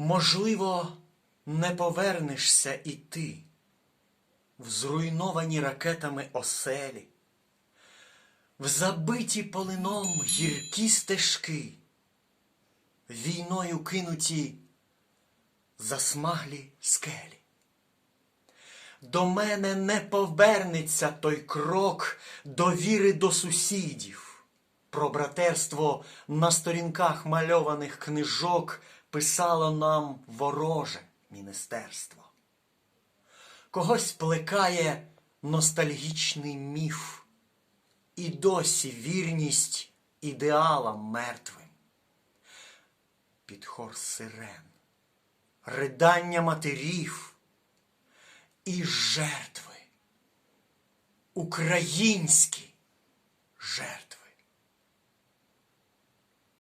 Можливо, не повернешся і ти в зруйновані ракетами оселі, в забиті полином гіркі стежки, війною кинуті засмаглі скелі. До мене не повернеться той крок довіри до сусідів. Про братерство на сторінках мальованих книжок писало нам вороже міністерство. Когось плекає ностальгічний міф, і досі вірність ідеалам мертвим. Під хор сирен, ридання матерів і жертви, українські жертви.